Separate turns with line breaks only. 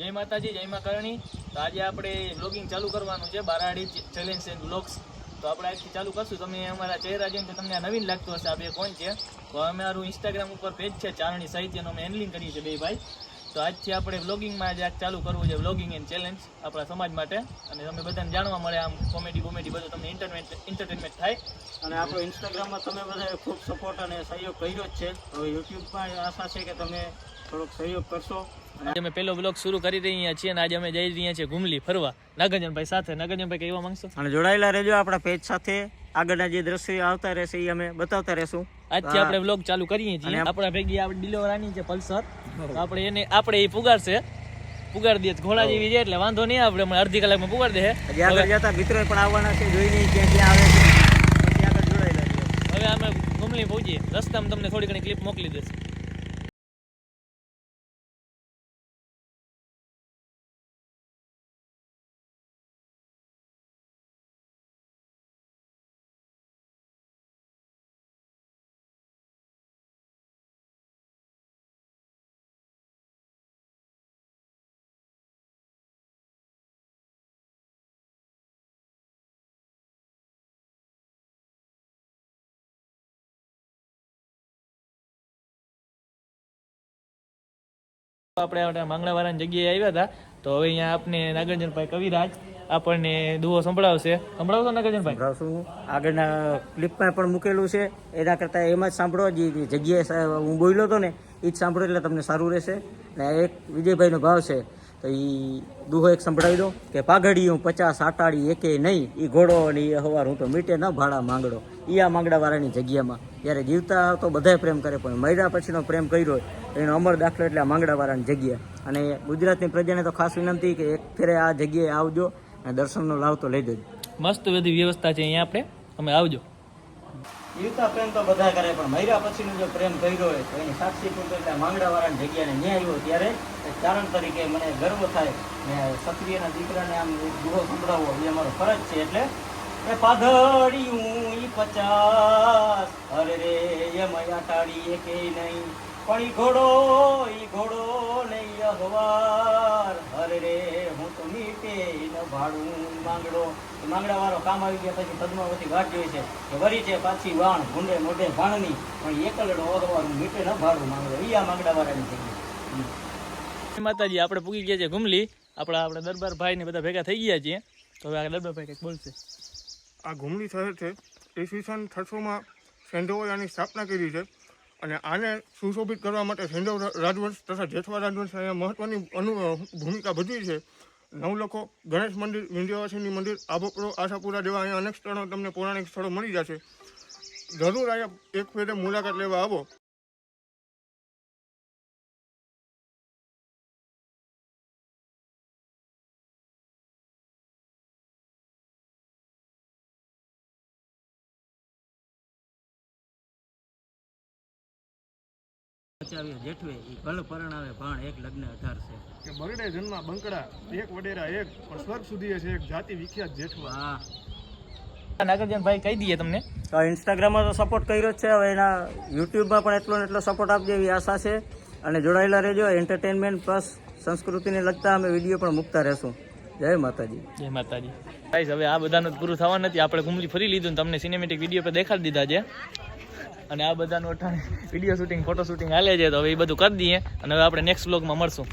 જય માતાજી, જય મા કરણી. તો આજે આપણે બ્લોગિંગ ચાલુ કરવાનું છે, બારાડી ચેલેન્જ એન્ડ બ્લોગ્સ તો આપણે આજથી ચાલુ કરશું. તમે અમારા ચહેરા તો તમને આ નવીન લાગતું હશે, આ બે કોણ છે. તો અમારું ઇન્સ્ટાગ્રામ ઉપર પેજ છે ચારણી સાહિત્યનો અમે હેન્ડલિંગ કરીએ છીએ બે ભાઈ. તો આજથી આપણે વ્લોગિંગમાં આજે ચાલુ કરવું છે વ્લોગિંગ એન્ડ ચેલેન્જ આપણા સમાજ માટે. અને તમે બધાને જાણવા મળે આમ કોમેડી કોમેડી બધું તમને ઇન્ટરમેન્ટ એન્ટરટેનમેન્ટ થાય.
અને આપણો ઇન્સ્ટાગ્રામમાં તમે બધાએ ખૂબ સપોર્ટ અને સહયોગ કર્યો જ છે. હવે યુટ્યુબમાં આશા છે કે તમે થોડોક સહયોગ કરશો.
આજે અમે પહેલો બ્લોગ શરૂ કરી રહ્યા છીએ અને આજે અમે જઈ રહ્યા છીએ ઘુમલી ફરવા. નાગરજનભાઈ સાથે. નાગરજનભાઈ કહેવા માંગશો?
અને જોડાયેલા રહેજો આપણા પેજ સાથે. આગળના જે દ્રશ્યો આવતા રહેશે એ અમે બતાવતા રહેશું.
આજથી આપણે વ્લોગ ચાલુ કરીએ છીએ. આપણા ભેગી આપણે ડિલિવરાની છે પલ્સર. આપણે એને આપણે એ પુગાડશે. પુગાડી દે ઘોડા જેવી છે એટલે વાંધો નહીં આપણે હમણાં અડધી કલાકમાં પુગાડી દે.
આગળ જતા મિત્રો પણ આવવાના છે જોઈ નહીં ક્યાં ક્યાં આવે છે. જોડાયેલા
હવે અમે ઘુમલી પહોંચીએ. રસ્તામાં તમને થોડી ઘણી ક્લિપ મોકલી દઈશ. આપણે માંગણાવાળાની જગ્યાએ આવ્યા હતા, તો હવે અહીંયા આપને નાગરજનભાઈ કવિરાજ આપણને દુહો સંભળાવશે. સંભળાવશો નાગરજનભાઈ?
સંભળાવશું. આગળના ક્લિપમાં પણ મૂકેલું છે. એના કરતાં એમાં જ સાંભળો, જે જગ્યાએ હું બોલ્યો હતો ને એ જ સાંભળો એટલે તમને સારું રહેશે. અને એક વિજયભાઈનો ભાવ છે, તો એ દુહો એક સંભળાવી દો કે પાઘડીયું પચાસ આટાડી એકે નહીં એ ઘોડો અને એ હવાર, હું તો મીટે ન ભાડા માંગડો. એ આ માંગડાવાળાની જગ્યામાં. જ્યારે જીવતા તો બધાય પ્રેમ કરે પણ મર્યા પછીનો પ્રેમ કર્યો હોય એનો અમર દાખલો એટલે આ માંગડાવાળાની જગ્યા. અને ગુજરાતની પ્રજાને તો ખાસ વિનંતી કે એક ફેરે આ જગ્યાએ આવજો અને દર્શનનો લાવ તો લઈ જજો
મસ્ત બધી વ્યવસ્થા છે અહીંયા આપણે. તમે આવજો.
જીવતા પ્રેમ તો બધા કરે પણ મર્યા પછીનો જો પ્રેમ કર્યો હોય તો એની સાક્ષી પૂરતો એટલે માંગડાવાળાની જગ્યાને ન્યાય આવ્યો. ત્યારે કારણ ચારણ તરીકે મને ગર્વ થાય ને ક્ષત્રિયના દીકરાને આમ ગુહો દુહો સંભળાવવો એ અમારો ફરજ છે. એટલે એ પાધડિયું ઈ પચાસ. અરે રે એમ અટાડી કે નહીં. પણ ઈ ઘોડો ઈ ઘોડો નહીં અહવાર. અરે રે, હું તો મીટે ભાડું માંગડો. માંગડા વાળો કામ આવી ગયા પછી પદ્માવતી વાટ જોઈ છે. કે વરી છે પાછી વાણ, ભૂંડે મોઢે ભાણની પણ એકલડો અહવારું મીટે ન ભાડું માંગડો. ઈ આ માંગડાવાળાની જગ્યા.
જય માતાજી, આપણે પૂગી ગયા છે ઘુમલી. આપણા આપણા દરબાર ભાઈ ને બધા ભેગા થઈ ગયા છીએ. તો હવે આ દરબાર ભાઈ કંઈક બોલશે.
આ ઘુમલી શહેર છે. ઈસવીસન છસોમાં સેન્ધોવાળાની સ્થાપના કરી છે અને આને સુશોભિત કરવા માટે સેન્ધવ રાજવંશ તથા જેઠવા રાજવંશ અહીંયા મહત્ત્વની અનુ ભૂમિકા ભજવી છે. નવલખો, ગણેશ મંદિર, વિંધ્યવાસીની મંદિર, આબોપરો, આશાપુરા જેવા અહીંયા અનેક સ્થળો તમને પૌરાણિક સ્થળો મળી જશે. જરૂર અહીંયા એક ફેરે મુલાકાત લેવા આવો.
બચાવ્યો જેઠવે ઈ ભલ પરણાવે ભાણ એક લગ્ન અઢાર છે.
કે બરડે જન્મ બંકડા એક વડેરા એક પણ સ્વર્ગ સુધી છે એક જાતિ વિખ્યાત જેઠવા.
હા.
નાગરજનભાઈ કહી દઈએ તમને.
ઇન્સ્ટાગ્રામમાં તો સપોર્ટ કર્યો જ છે. હવે એના યુટ્યુબમાં પણ એટલો ને એટલો સપોર્ટ આપજો એવી આશા છે. અને જોડાયેલા રહેજો. એન્ટરટેનમેન્ટ પ્લસ સંસ્કૃતિને લગતા અમે વીડિયો પણ મૂકતા રહેશું. જય માતાજી.
જય માતાજી. ગાઈસ હવે આ બધાનું પૂરું થવાનું નથી. આપણે ઘુમલી ફરી લીધું તમને સિનેમેટિક વીડિયો પર દેખાડી દીધા છે. અને આ બધાનું અઠાણે વીડિયો શૂટિંગ ફોટો શૂટિંગ હાલે છે, તો હવે એ બધું કરી દઈએ. અને હવે આપણે નેક્સ્ટ બ્લોગમાં મળશું.